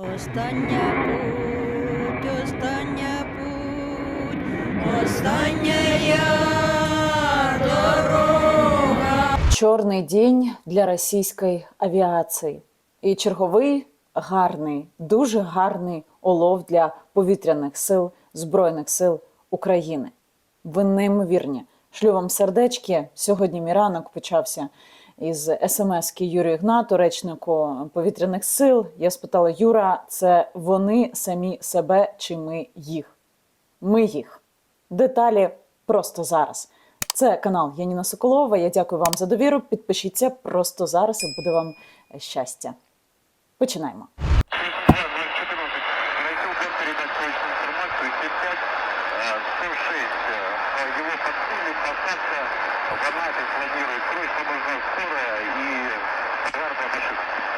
Остання путь, остання путь, остання дорога. Чорний день для російської авіації і черговий гарний, дуже гарний олов для повітряних сил Збройних сил України. Ви неймовірні. Шлю вам сердечки. Сьогодні мій ранок почався із смс-ки Юрію Гнату, речнику повітряних сил. Я спитала: Юра, це вони самі себе чи ми їх? Ми їх. Деталі просто зараз. Це канал Яніна Соколова. Я дякую вам за довіру. Підпишіться просто зараз і буде вам щастя. Починаємо. 014. Просил Бог передать срочную информацию. Т-5, э, Су-6. э, Его подсыли, посадка в Анапе планирует. Срочно нужна скорая и пожарная машина.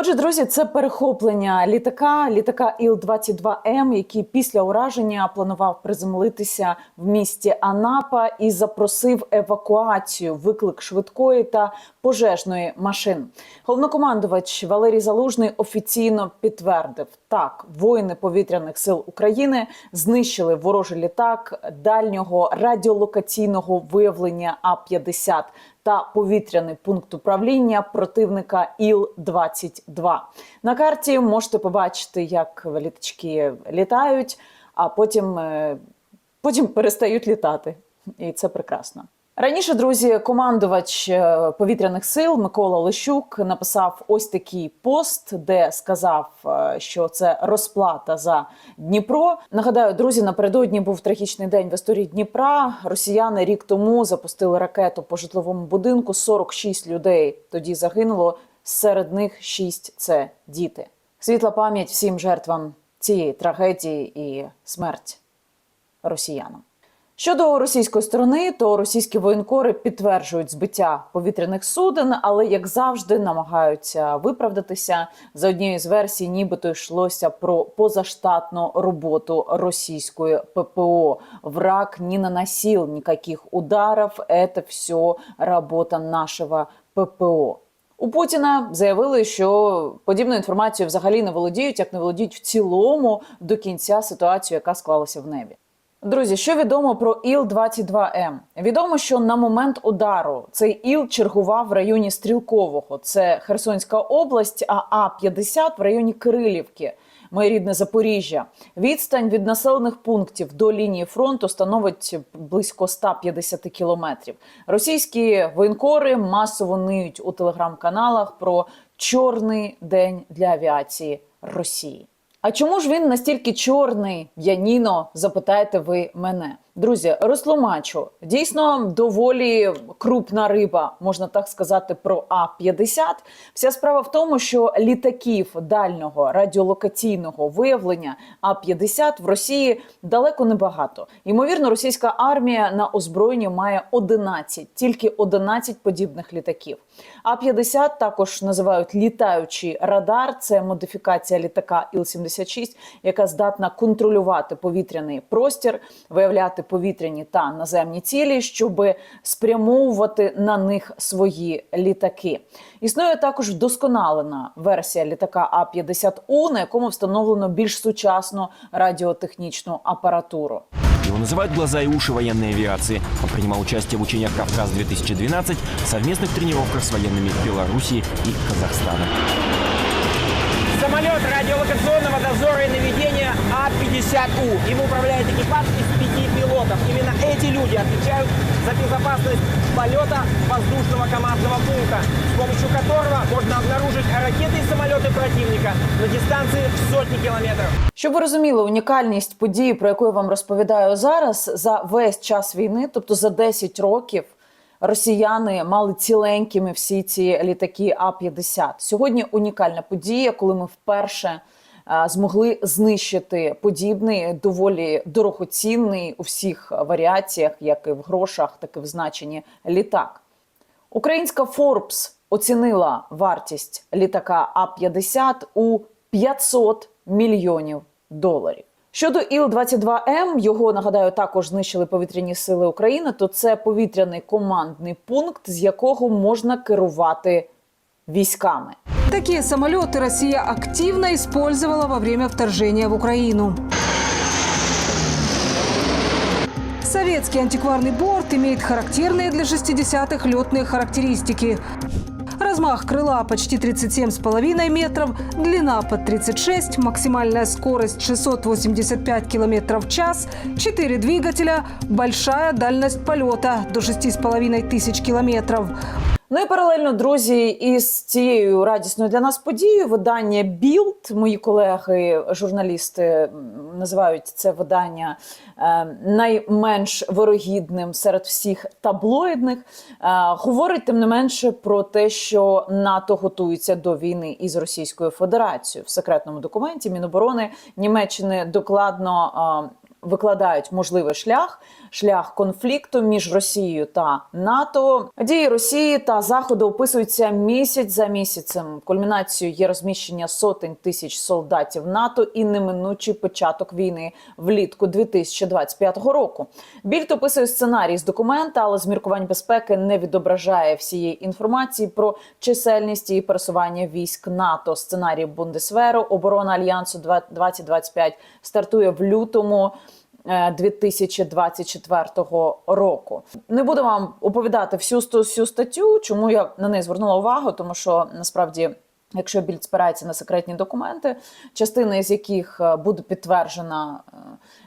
Отже, друзі, це перехоплення літака, літака Іл-22М, який після ураження планував приземлитися в місті Анапа і запросив евакуацію, виклик швидкої та пожежної машин. Головнокомандувач Валерій Залужний офіційно підтвердив: так, воїни повітряних сил України знищили ворожий літак дальнього радіолокаційного виявлення А-50 та повітряний пункт управління противника Іл-22. На карті можете побачити, як літачки літають, а потім, е, потім перестають літати. І це прекрасно. Раніше, друзі, командувач е, повітряних сил Микола Лещук написав ось такий пост, де сказав, е, що це розплата за Дніпро. Нагадаю, друзі, напередодні був трагічний день в історії Дніпра. Росіяни рік тому запустили ракету по житловому будинку. 46 людей тоді загинуло. Серед них 6 – це діти. Світла пам'ять всім жертвам цієї трагедії і смерть росіянам. Щодо російської сторони, то російські воєнкори підтверджують збиття повітряних суден, але як завжди намагаються виправдатися. За однією з версій, нібито йшлося про позаштатну роботу російської ППО. Враг не наносил никаких ударов. Это все робота нашого ППО. У Путіна заявили, що подібною інформацією взагалі не володіють, як не володіють в цілому до кінця ситуацію, яка склалася в небі. Друзі, що відомо про Іл-22М? Відомо, що на момент удару цей Іл чергував в районі Стрілкового, це Херсонська область, а А-50 в районі Кирилівки, моє рідне Запоріжжя. Відстань від населених пунктів до лінії фронту становить близько 150 кілометрів. Російські воєнкори масово ниють у телеграм-каналах про чорний день для авіації Росії. А чому ж він настільки чорний, Яніно? Запитаєте ви мене. Друзі, розтлумачу. Дійсно, доволі крупна риба, можна так сказати, про А-50. Вся справа в тому, що літаків дальнього радіолокаційного виявлення А-50 в Росії далеко не багато. Ймовірно, російська армія на озброєнні має 11, тільки 11 подібних літаків. А-50 також називають літаючий радар. Це модифікація літака Іл-76, яка здатна контролювати повітряний простір, виявляти повітряні та наземні цілі, щоб спрямовувати на них свої літаки. Існує також вдосконалена версія літака А-50У, на якому встановлено більш сучасну радіотехнічну апаратуру. Его называют «Глаза и уши военной авиации». Он принимал участие в учениях «Кавказ-2012», совместных тренировках с военными Белоруссии и Казахстана. Самолет радиолокационного дозора и наведения А-50У. Им управляет экипаж из пяти пилотов. Именно эти люди отвечают за безопасность полета воздушного командного пункта, с помощью которого можно обнаружить ракеты и самолеты противника на дистанции в сотни километров. Щоб ви розуміли унікальність події, про яку я вам розповідаю зараз, за весь час війни, тобто за 10 років, росіяни мали ціленькими всі ці літаки А-50. Сьогодні унікальна подія, коли ми вперше е, змогли знищити подібний доволі дорогоцінний у всіх варіаціях, як і в грошах, так і в значенні літак. Українська Forbes оцінила вартість літака А-50 у 500 мільйонів доларів. Щодо Іл-22М, його нагадаю також знищили повітряні сили України. То це повітряний командний пункт, з якого можна керувати військами. Такие самолеты Россия активно использовала во время вторжения в Украину. Советский антикварный борт имеет характерные для 60-х летные характеристики. Размах крыла почти 37,5 метров, длина под 36, максимальная скорость 685 км в час, 4 двигателя, большая дальность полета до 6,5 тысяч километров. Ну і паралельно, друзі, із цією радісною для нас подією видання Білд, мої колеги, журналісти називають це видання е, найменш вирогідним серед всіх таблоїдних. Е, говорить тим не менше про те, що НАТО готується до війни із Російською Федерацією. В секретному документі Міноборони Німеччини докладно. Викладають можливий шлях, шлях конфлікту між Росією та НАТО. Дії Росії та Заходу описуються місяць за місяцем. Кульмінацією є розміщення сотень тисяч солдатів НАТО і неминучий початок війни влітку 2025 року. Більд описує сценарій з документа, але з міркувань безпеки не відображає всієї інформації про чисельність і пересування військ НАТО. Сценарій Бундесверу оборона альянсу 2025 стартує в лютому. Е, 2024 року не буду вам оповідати всю всю статтю. Чому я на неї звернула увагу? Тому що насправді. Якщо більд спирається на секретні документи, частина з яких е, буде підтверджена е,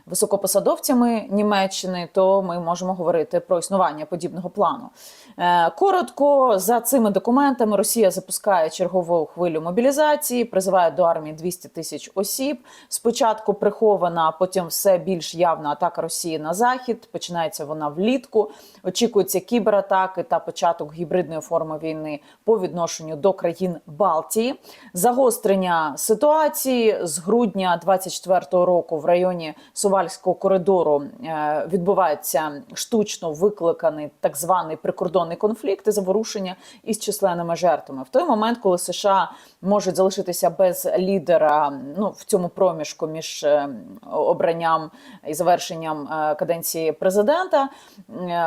високопосадовцями Німеччини, то ми можемо говорити про існування подібного плану. Е, Коротко за цими документами Росія запускає чергову хвилю мобілізації, призиває до армії 200 тисяч осіб. Спочатку прихована, потім все більш явна атака Росії на захід. Починається вона влітку. Очікуються кібератаки та початок гібридної форми війни по відношенню до країн Балтії. Загострення ситуації з грудня 24-го року в районі Сувальського коридору е, відбувається штучно викликаний так званий прикордонний конфлікт і заворушення із численними жертвами. В той момент, коли США можуть залишитися без лідера, ну в цьому проміжку між е, обранням і завершенням е, каденції президента,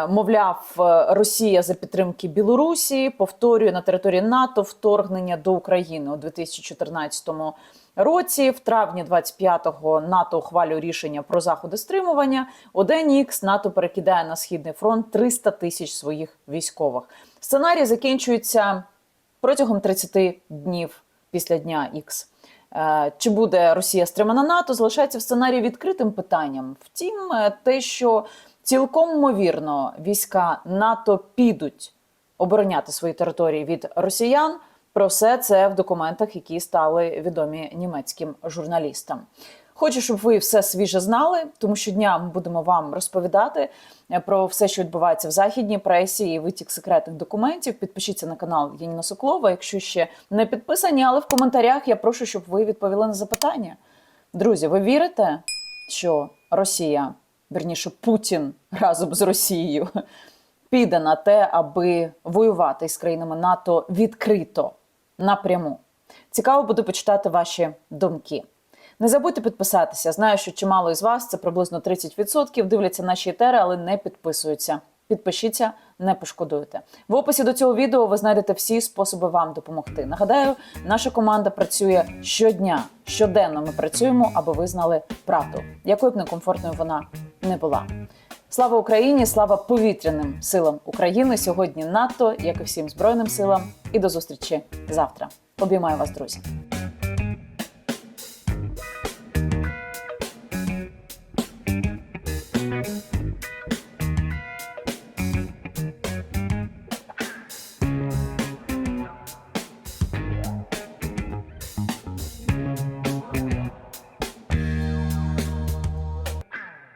мовляв, Росія за підтримки Білорусі повторює на території НАТО вторгнення до України у 2014 році. В травні 25-го НАТО ухвалює рішення про заходи стримування. День Ікс НАТО перекидає на східний фронт 300 тисяч своїх військових. Сценарій закінчується протягом 30 днів після дня Ікс. Е, Чи буде Росія стримана НАТО, залишається в сценарії відкритим питанням. Втім, е, те, що цілком ймовірно війська НАТО підуть обороняти свої території від росіян. Про все це в документах, які стали відомі німецьким журналістам. Хочу, щоб ви все свіже знали, тому що дня ми будемо вам розповідати е, про все, що відбувається в західній пресі і витік секретних документів. Підпишіться на канал Яніна Соклова, якщо ще не підписані. Але в коментарях я прошу, щоб ви відповіли на запитання. Друзі, ви вірите, що Росія, верніше Путін разом з Росією піде на те, аби воювати з країнами НАТО відкрито напряму? Цікаво буде почитати ваші думки. Не забудьте підписатися. Знаю, що чимало із вас, це приблизно 30%, дивляться наші етери, але не підписуються. Підпишіться, не пошкодуєте. В описі до цього відео ви знайдете всі способи вам допомогти. Нагадаю, наша команда працює щодня, щоденно ми працюємо, аби ви знали правду, якою б некомфортною вона не була. Слава Україні! Слава повітряним силам України! Сьогодні НАТО, як і всім збройним силам. І до зустрічі завтра. Обіймаю вас, друзі.